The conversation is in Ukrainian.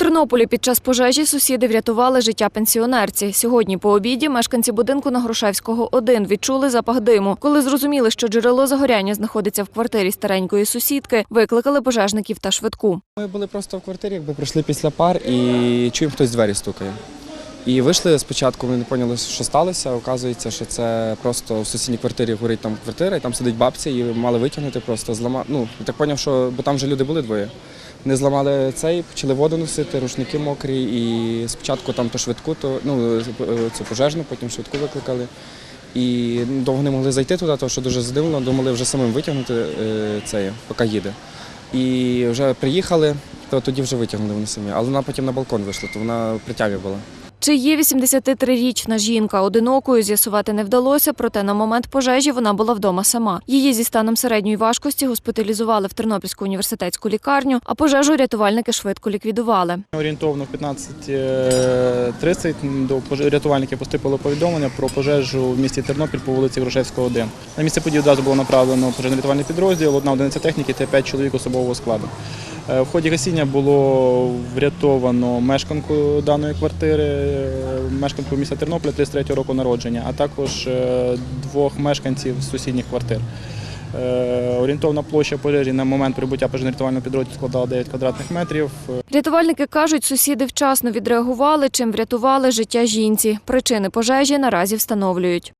Тернополі під час пожежі сусіди врятували життя пенсіонерці. Сьогодні по обіді мешканці будинку на Грушевського 1 відчули запах диму. Коли зрозуміли, що джерело загоряння знаходиться в квартирі старенької сусідки, викликали пожежників та швидку. Ми були просто в квартирі, якби прийшли після пар і чуємо, хтось двері стукає. І вийшли спочатку, ми не поняли, що сталося. Оказується, що це просто в сусідній квартирі горить там квартира, і там сидить бабця, і мали витягнути просто зламати. Ну, так поняв, що бо там вже люди були двоє. Не зламали цей, почали воду носити, рушники мокрі, і спочатку там то швидку, то ну це пожежну, потім швидку викликали. І довго не могли зайти туди, тому що дуже задивлено, думали вже самим витягнути е, цей, поки їде. І вже приїхали, то тоді вже витягнули вони самі. Але вона потім на балкон вийшла, то вона притягнула була. Чи є 83-річна жінка одинокою, з'ясувати не вдалося, проте на момент пожежі вона була вдома сама. Її зі станом середньої важкості госпіталізували в Тернопільську університетську лікарню, а пожежу рятувальники швидко ліквідували. Орієнтовно в 15.30 до рятувальників поступило повідомлення про пожежу в місті Тернопіль по вулиці Грушевського, 1. На місце події одразу було направлено пожежно-рятувальний підрозділ, одна одиниця техніки та 5 чоловік особового складу. Е, В ході гасіння було врятовано мешканку даної квартири, е, мешканку міста Тернополя 33 року народження, а також е, двох мешканців сусідніх квартир. Орієнтовна площа пожежі на момент прибуття пожежно-рятувального підрозділу складала 9 квадратних метрів. Рятувальники кажуть, сусіди вчасно відреагували, чим врятували життя жінці. Причини пожежі наразі встановлюють.